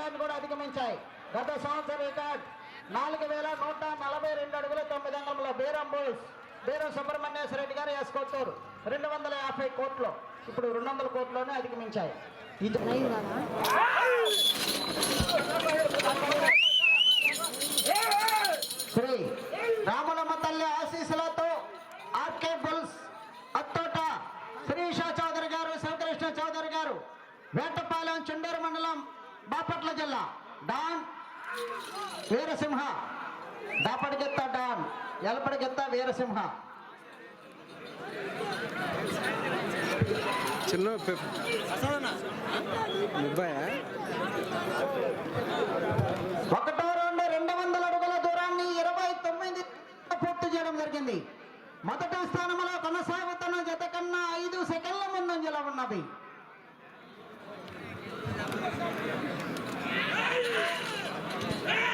Record కూడా అధిగమించాయి. గత సంవత్సరం రికార్డ్ నాలుగు వేల నూట నలభై రెండు అడుగుల తొమ్మిది అంగంలో బీరం బోల్స్ బీరం సుబ్రహ్మణ్యేశ్వర రెడ్డి గారు వేసుకొచ్చారు. రెండు వందల యాభై కోట్లు. ఇప్పుడు రెండు వందల కోట్లోనే అధిగమించాయి. ఇది శ్రీ రాములమ్మ తల్లి ఆశీస్సులతో ఆర్కే బుల్స్ అత్తోట శ్రీషా చౌదరి గారు శివకృష్ణ చౌదరి గారు వేటపాలెం చుండూరు మండలం బాపట్ల జిల్లా. డాన్ వీరసింహ. దాపడిగెత్త డాన్. ఎలపడిగెత్త వీరసింహ. చిన్న ఒకటో రెండు రెండు వందల అడుగుల దూరాన్ని ఇరవై తొమ్మిది పూర్తి చేయడం జరిగింది. మొదటి స్థానంలో కొనసాగుతున్న జత కన్నా ఐదు సెకండ్ల ముందంజలో ఉన్నది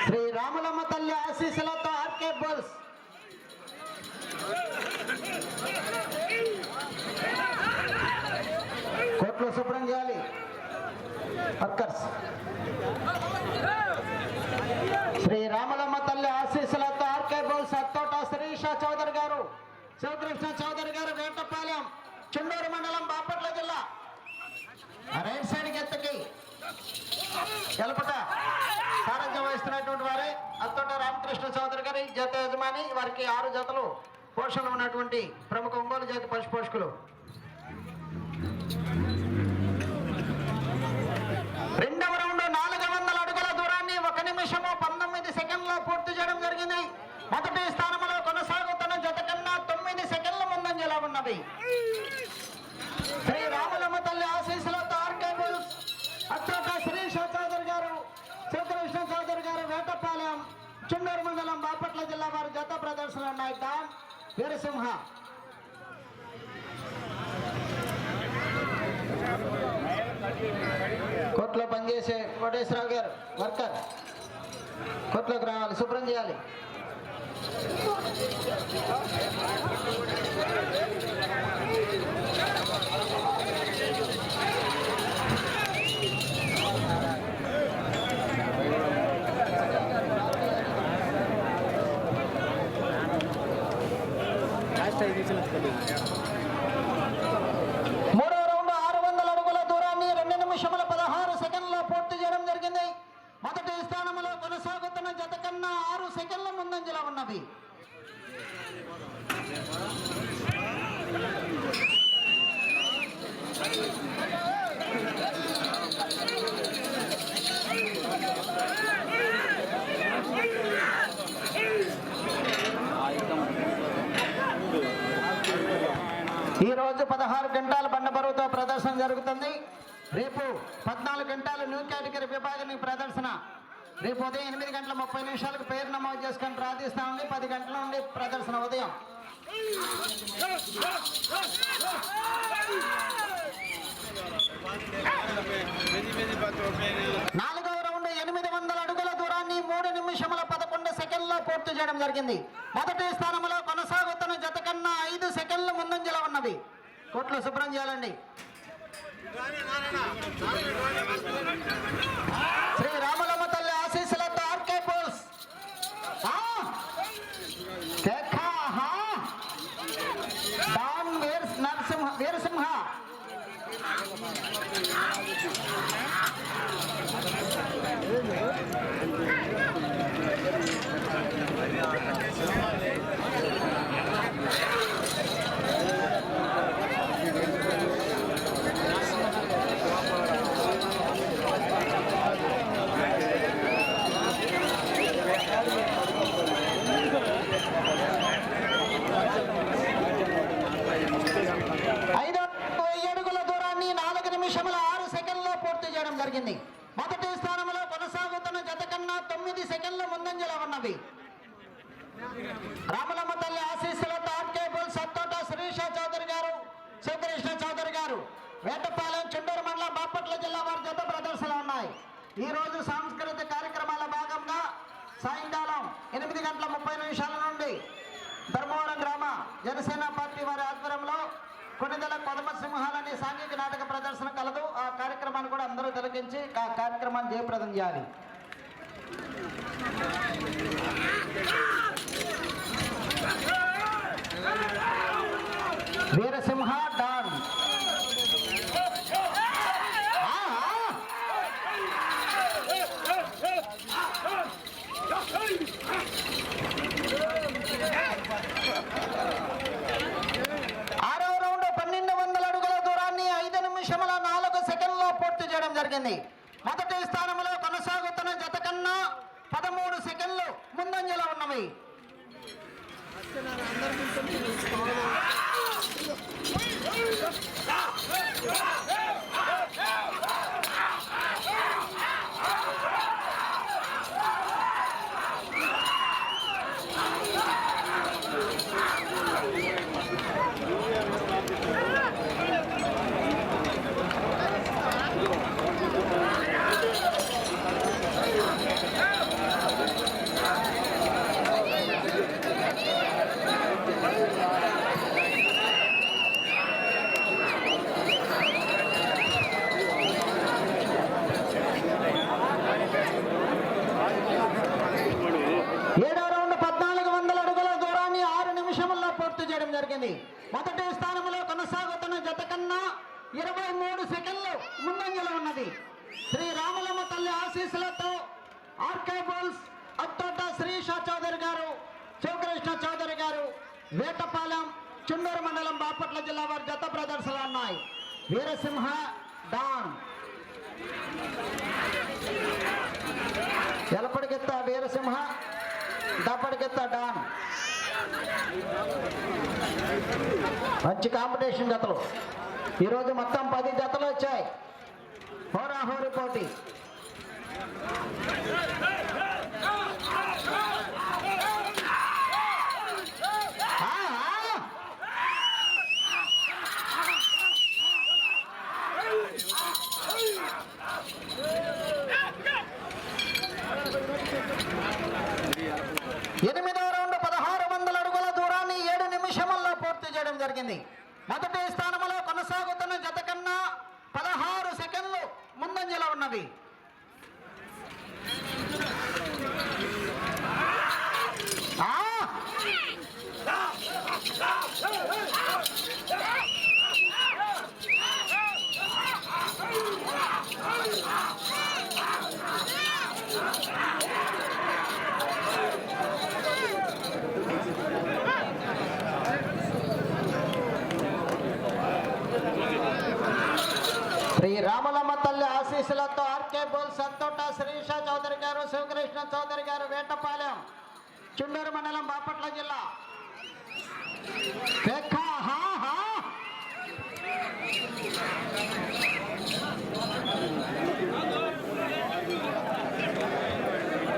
శ్రీ రాములమ్మ తల్లి ఆశీస్సులతో ఆర్కే బోల్స్. కోట్లు శుభ్రం చేయాలి. వర్కర్స్ శ్రీ రామలమ్మ తల్లి ఆశీస్సులతో ఆర్కే బోల్స్ అత్తోట శ్రీష చౌదరి గారు శివకృష్ణ చౌదరి గారు వేటపాలెం చుండూరు మండలం బాపట్ల జిల్లా. రైట్ సైడ్కి ఎత్తకి. ఎలపట సారథ్యం వహిస్తున్నటువంటి వారే అత్తోట రామకృష్ణ చౌదరి గారి జత యజమాని వారికి ఆరు జతలు పోషణలు ఉన్నటువంటి ప్రముఖ ఒంగోలు జాతి పశు పోషకులు రెండవ రౌండ్ నాలుగు వందల అడుగుల దూరాన్ని ఒక నిమిషము పంతొమ్మిది సెకండ్లో పూర్తి చేయడం జరిగింది. మొదటి స్థానంలో కొనసాగుతున్న జత కన్నా తొమ్మిది సెకండ్ల ముందంజలా ఉన్నవి శ్రీ రాములమ్మ తల్లి ఆశీస్ అచ్చోట శ్రీష చౌదరి గారు శ్రీకృష్ణ చౌదరి గారు వేటపాలెం చుండూరు మండలం బాపట్ల జిల్లా వారి జత ప్రదర్శన ఉన్నాయి. డాన్ వీరసింహ. కోట్లో పనిచేసే కోటేశ్వరరావు గారు వర్కర్. కోట్లోకి రావాలి శుభ్రం చేయాలి. లాస్ట్ ఐదు నిమిషాలు మూడో రౌండ్ ఆరు వందల అడుగుల దూరాన్ని రెండు నిమిషముల పదహారు సెకండ్లో పూర్తి చేయడం జరిగింది మొదటి స్థానంలో కొనసాగుతున్న జత కన్నా ఆరు సెకండ్ల ముందంజలో ఉన్నది ఈ రోజు పదహారు గంటల బండ బరువుతో ప్రదర్శన జరుగుతుంది. రేపు పద్నాలుగు గంటల న్యూ కేటగిరీ విభాగానికి ప్రదర్శన. రేపు ఉదయం ఎనిమిది గంటల ముప్పై నిమిషాలకు పేరు నమోదు చేసుకొని ప్రార్థిస్తామండి పది గంటల నుండి ప్రదర్శన ఉదయం. నాలుగవ రౌండ్ ఎనిమిది వందల అడుగుల దూరాన్ని మూడు నిమిషముల పదకొండు సెకండ్లో పూర్తి చేయడం జరిగింది. మొదటి స్థానంలో కొనసాగుతున్న జత కన్నా ఐదు సెకండ్ల ముందంజలో ఉన్నది. కోట్లు శుభ్రం చేయాలండి శ్రీ రామలమ్మ తల్లి ఆశీస్సులతో ఆర్కే పోల్స్ ఆ! కేకా, హా! డాన్ వీర నరసింహ వీరసింహ ఐదో వెయ్యి అడుగుల దూరాన్ని నాలుగు నిమిషముల ఆరు సెకండ్లో పూర్తి చేయడం జరిగింది మొదటి స్థానంలో కొనసాగుతున్న జత కన్నా తొమ్మిది సెకండ్ల ముందంజలో ఉన్నవి రామలమ్మ తల్లి ఆశీస్సులతో ఆర్కేబుల్ సత్తోట శ్రీష చౌదరి గారు శివకృష్ణ చౌదరి గారు వేటపాలెం చుండూరు మండలం బాపట్ల జిల్లా వారి జత ప్రదర్శనలు ఉన్నాయి ఈ రోజు సాంస్కృతిక కార్యక్రమాల భాగంగా సాయంకాలం ఎనిమిది గంటల ముప్పై నిమిషాల నుండి ధర్మవరం గ్రామ జనసేన పార్టీ వారి ఆధ్వర్యంలో కొన్నిదల కొదమ సింహాలని సాంఘిక నాటక ప్రదర్శన కలదు ఆ కార్యక్రమాన్ని కూడా అందరూ తిలకించి ఆ కార్యక్రమాన్ని జయప్రదం చేయాలి. వీరసింహ డాన్ ఆ, ఆ. ఆరవ రౌండ్ పన్నెండు వందల అడుగుల దూరాన్ని ఐదు నిమిషముల నాలుగు సెకండ్లో పూర్తి చేయడం జరిగింది మొదటి స్థానంలో కొనసాగుతున్న జత కన్నా పదమూడు సెకండ్లు ముందంజలో ఉన్నవి ఏడో రౌండ్ పద్నాలుగు వందల అడుగుల దూరాన్ని ఆరు నిమిషముల్లో పూర్తి చేయడం జరిగింది. మొదటి స్థానంలో కొనసాగుతున్న జత కన్నా ఇరవై మూడు సెకండ్లు ముందంజలో ఉన్నది. శ్రీ రామలమ్మ తల్లి ఆశీస్సులతో ఆర్కే బోల్స్ అత్తోట శ్రీష చౌదరి గారు శివకృష్ణ చౌదరి గారు వేటపాలెం చుండూరు మండలం బాపట్ల జిల్లా వారి జత ప్రదర్శనలు ఉన్నాయి. వీరసింహ డాన్. ఎలపడికెత్త వీరసింహ దప్పడికెత్త డాన్ మంచి కాంపిటీషన్ జతలు. ఈరోజు మొత్తం పది జతలు వచ్చాయి. హోరాహోరి పోటీ ఆ, ఆ. ఎనిమిదవ రౌండ్ పదహారు వందల అడుగుల దూరాన్ని ఏడు నిమిషముల్లో పూర్తి చేయడం జరిగింది మొదటి స్థానంలో కొనసాగుతున్న జత కన్నా పదహారు సెకండ్లు ముందంజలో ఉన్నవి ఆ! శ్రీ రామలమ్మ ఆఫీసులతో ఆర్కే బోల్ సంతోట శ్రీష చౌదరి గారు శివకృష్ణ చౌదరి గారు వేటపాలెం చుండూరు మండలం బాపట్ల జిల్లా పెక్క, హా, హా.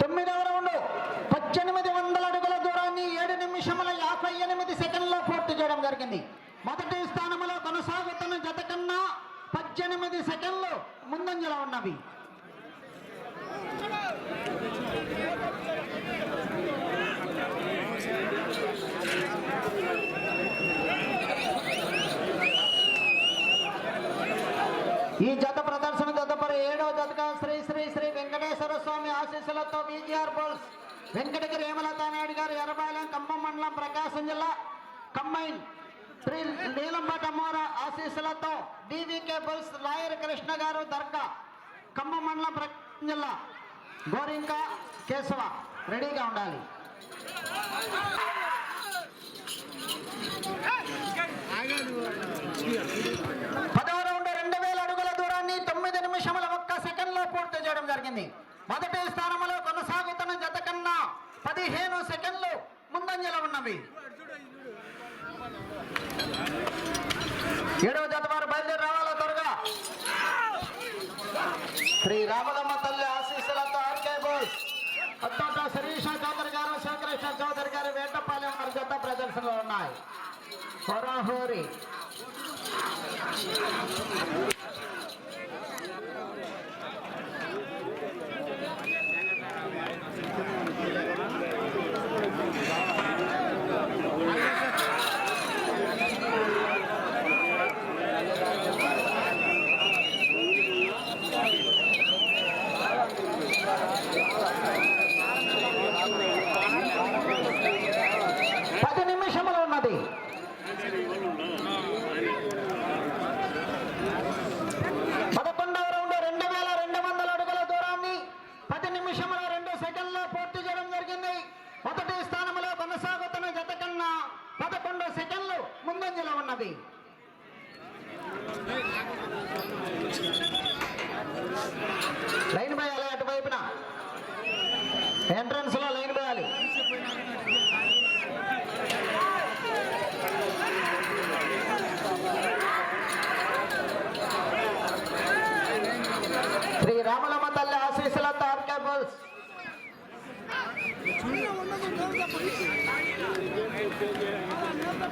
తొమ్మిదవ రౌండ్ పద్దెనిమిది వందల అడుగుల దూరాన్ని ఏడు నిమిషముల యాభై ఎనిమిది సెకండ్లో పూర్తి చేయడం జరిగింది మొదటి స్థానంలో కొనసాగుతున్న జత కన్నా పద్దెనిమిది సెకండ్లు ముందంజలో ఉన్నవి ఈ జత ప్రదర్శన తదుపరి ఏడో జతగా శ్రీ శ్రీ శ్రీ వెంకటేశ్వర స్వామి ఆశీస్సులతో బీజీఆర్ బోల్స్ వెంకటగిరి హేమలత నాయుడు గారు ఎర్రబాలెం ఖమ్మం మండలం ప్రకాశం జిల్లా కంబైన్ శ్రీ నీలంపాట ఆశీస్సులతో డివికే బుల్స్ లాయర్ కృష్ణ గారు దర్గా ఖమ్మం మండలం ప్రకాశం జిల్లా గోరింక కేశవ రెడీగా ఉండాలి. పదవ రౌండ్ రెండు వేల అడుగుల దూరాన్ని తొమ్మిది నిమిషముల ఒక్క సెకండ్లో పూర్తి చేయడం జరిగింది. మొదటి స్థానంలో కొనసాగుతున్న జత కన్నా పదిహేను సెకండ్లు ముందంజలో ఉన్నవి. ఏడవ జత వారు బయలుదేరి రావాలా త్వరగా? శ్రీ రామదమ్మ తల్లి ఆశీస్సులతో ఆర్కే బోస్. అత్తోట శిరీష చౌదరి గారు శివకృష్ణ చౌదరి గారు వేటపాలెం వారి జత ప్రదర్శనలో ఉన్నాయి. హోరాహోరీ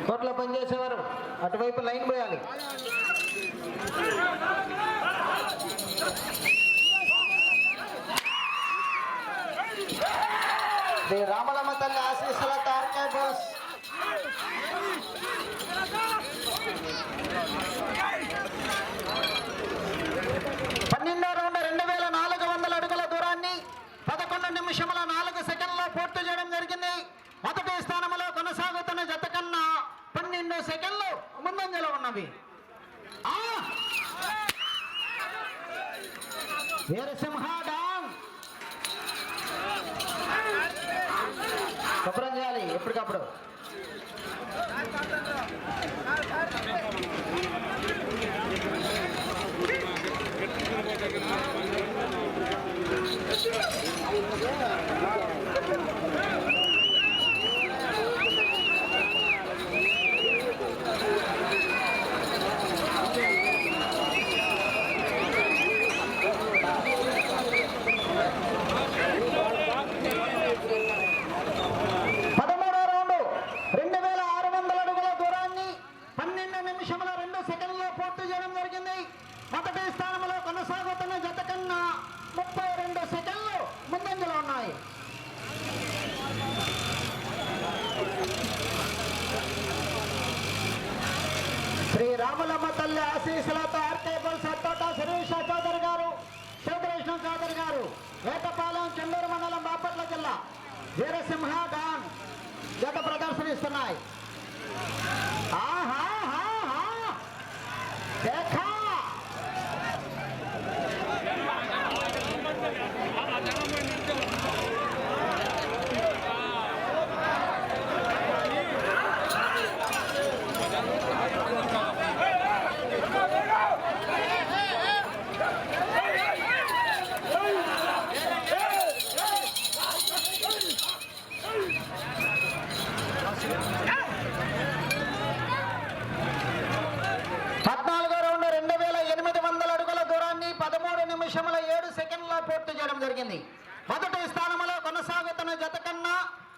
కోర్టులో పనిచేసేవారు. అటువైపు లైన్ పోయాలి. శ్రీ రామలమ్మ తల్లి ఆశీస్సుల తార్కా బుల్స్ పన్నెండో రౌండ్ రెండు వేల నాలుగు వందల అడుగుల దూరాన్ని పదకొండు నిమిషముల నాలుగు సెకండ్లో పూర్తి చేయడం జరిగింది. మొదటి స్థానంలో కొనసాగుతున్న జత కన్నా పన్నెండు సెకండ్లు ముందంజలో ఉన్నవి. ఆ! వీరసింహ శుభ్రం చేయాలి ఎప్పటికప్పుడు. పదమూడో Yeah.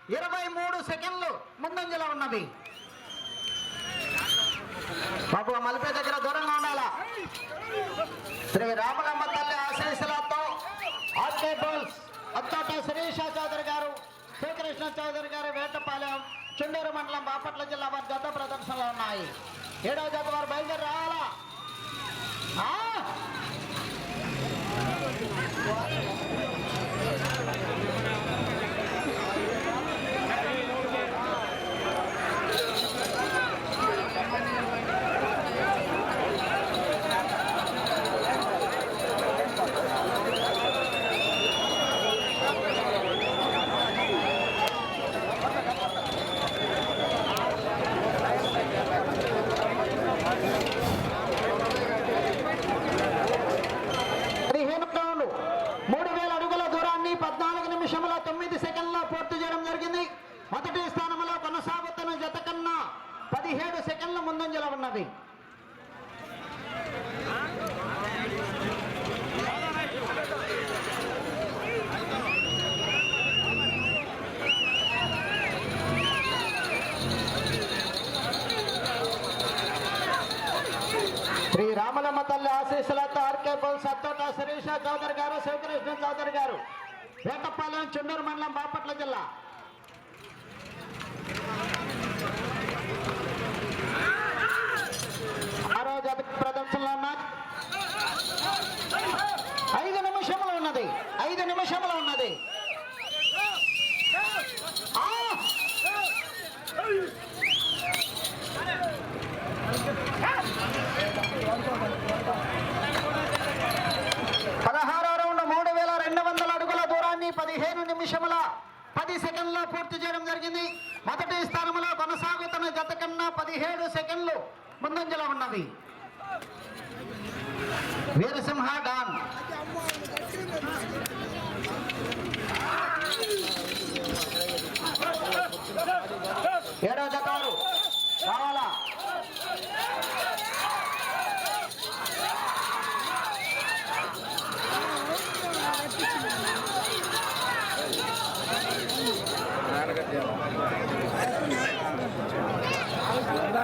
ఇరవై మూడు సెకండ్లు ముందంజలో ఉన్నది. బాబు మలిపే దగ్గర దూరంగా ఉండాలా? శ్రీ రామలమ్మ తల్లి ఆశీస్సులతో ఆర్కే బోల్స్ అత్తోట శిరీష చౌదరి గారు శ్రీకృష్ణ చౌదరి గారు వేటపాలెం చుండూరు మండలం బాపట్ల జిల్లా వారి జత ప్రదర్శనలో ఉన్నాయి. ఏడవ జత వారు బయలుదేరి రావాలా? ఆ? పదిహేను రౌండ్లు మూడు వేల అడుగుల దూరాన్ని పద్నాలుగు నిమిషముల తొమ్మిది సెకండ్ల పూర్తి చేయడం జరిగింది మొదటి స్థానంలో కొనసాగుతున్న జత కన్నా పదిహేడు సెకండ్ల ముందంజలో ఉన్నది శ్రీ రామలమ్మ తల్లి ఆశీస్సులతో ఆర్కే బోల్ సత్తోట శిరీష చౌదరి గారు శ్రీకృష్ణ చౌదరి గారు. వేటపాలెం చెన్నూరు మండలం బాపట్ల జిల్లా. ఆరో జత ప్రదర్శనలో ఉన్న ఐదు నిమిషములు ఉన్నది. ఐదు నిమిషములు ఉన్నది ఆ! పదహారో రౌండ్ మూడు వేల రెండు వందల అడుగుల దూరాన్ని పదిహేను నిమిషముల పది పూర్తి చేయడం జరిగింది. మొదటి స్థానంలో కొనసాగుతున్న జత కన్నా పదిహేడు సెకండ్లు ముందంజలో ఉన్నది. వీరసింహ డాన్. ఏడో జత వారు. రావాలా?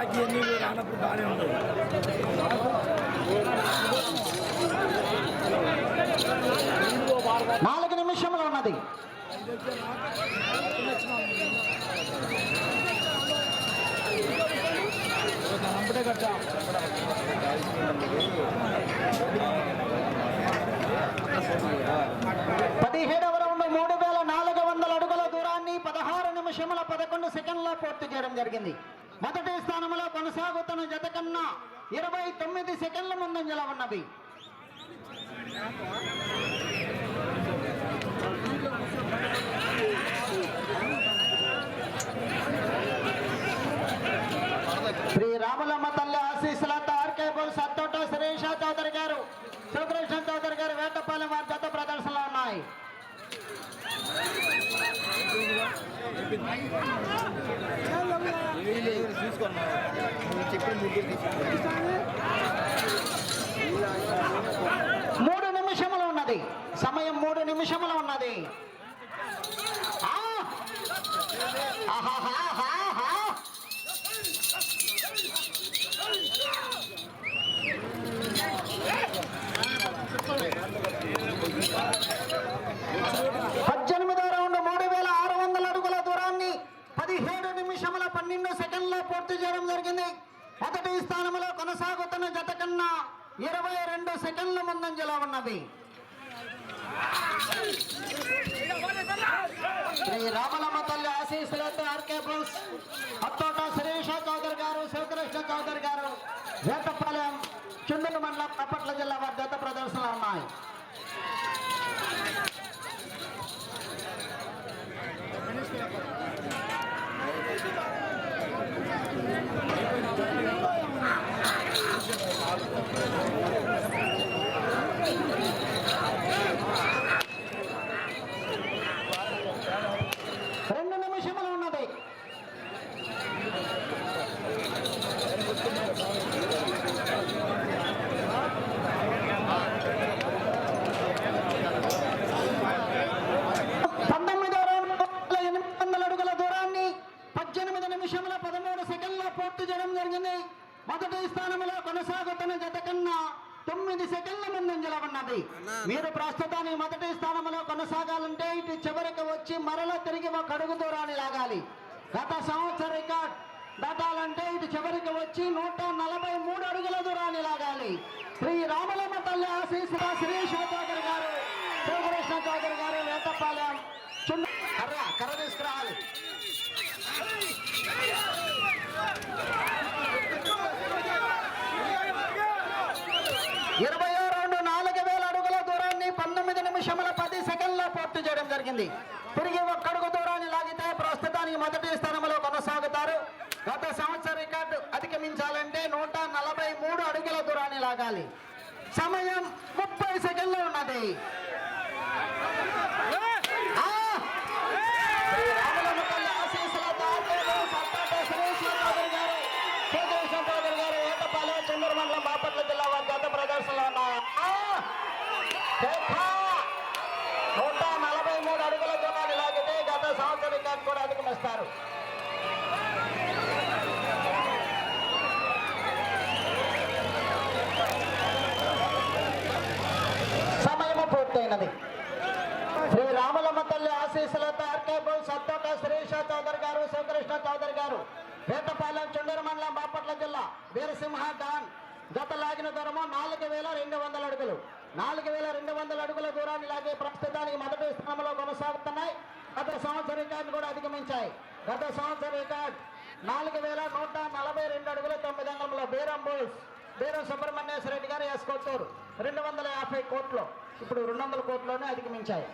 గిరాకీ అన్ని రానప్పుడు బాగానే ఉండదు నాలుగు నిమిషంలో ఉన్నది. పదిహేడవ రౌండ్ మూడు వేల నాలుగు వందల అడుగుల దూరాన్ని పదహారు నిమిషముల పదకొండు సెకండ్ల పూర్తి చేయడం జరిగింది. మొదటి స్థానంలో కొనసాగుతున్న జత కన్నా ఇరవై తొమ్మిది సెకండ్ల ముందంజల ఉన్నది. పూర్తి చేయడం జరిగింది మొదటి స్థానంలో కొనసాగుతున్న జత కన్నా తొమ్మిది సెకండ్ల ముందంజల ఉన్నది. మీరు ప్రస్తుతానికి మొదటి స్థానంలో కొనసాగాలంటే ఇటు చివరికి వచ్చి మరలా తిరిగి ఒక అడుగు దూరాన్ని లాగాలి. గత సంవత్సర రికార్డ్ దాటాలంటే ఇటు చివరికి వచ్చి నూట నలభై మూడు అడుగుల దూరాన్ని లాగాలి. శ్రీ రామలమ్మ తల్లి ఆశీస్సుల శ్రీ శివసాగర్ గారు శివకృష్ణ చౌదరి గారు వేటపాలెం కర్ర కర్ర తీసుకురావాలి ఇరవై రౌండ్ నాలుగు వేల అడుగుల దూరాన్ని పంతొమ్మిది నిమిషముల పది సెకండ్ల పూర్తి చేయడం జరిగింది. తిరిగి ఒక్కడుగు దూరాన్ని లాగితే ప్రస్తుతానికి మొదటి స్థానంలో కొనసాగుతారు గత సంవత్సర రికార్డు అధిగమించాలంటే నూట నలభై మూడు అడుగుల దూరాన్ని లాగాలి సమయం ముప్పై సెకండ్లు ఉన్నది ఆ! శ్రీ రామలమ్మ తల్లి ఆశీస్సులతో ఆర్కేలో సత్తాట సురేష్ చౌదరి గారు, కేశవ చౌదరి గారు, ఏటపాలెం, చెన్నూరు మండలం బాపట్ల జిల్లా వారి గత ప్రదర్శనలో ఉన్నాయి ఆ! శేఖ! నూట నలభై మూడు అడుగుల దూరాన్ని లాగితే గత సంవత్సర రికార్డు కూడా అధిగమిస్తారు సమయము పూర్తయినది శ్రీ రామలమ్మ తల్లి ఆశీస్సులతో ఆర్కే బోల్ సత్తోట శ్రీష చౌదరి గారు శివకృష్ణ చౌదరి గారు. పేటపాలెం చుండూరు మండలం బాపట్ల జిల్లా వీరసింహ డాన్. గత లాగిన దూరము నాలుగు వేల రెండు వందల అడుగులు. నాలుగు వేల రెండు వందల అడుగుల దూరాన్ని లాగే ప్రస్తుతానికి మొదటి స్థానంలో కొనసాగుతున్నాయి. గత సంవత్సర రికార్డు కూడా అధిగమించాయి. గత సంవత్సర రికార్డ్ నాలుగు వేల నూట నలభై రెండు అడుగుల తొమ్మిది అంగంలో బీరం బోల్స్. బీరం సుబ్రహ్మణ్యేశ్వర రెడ్డి గారు ఎస్ రెండు వందల యాభై కోట్లు. ఇప్పుడు రెండు వందల కోట్లోనే అధిగమించాయి.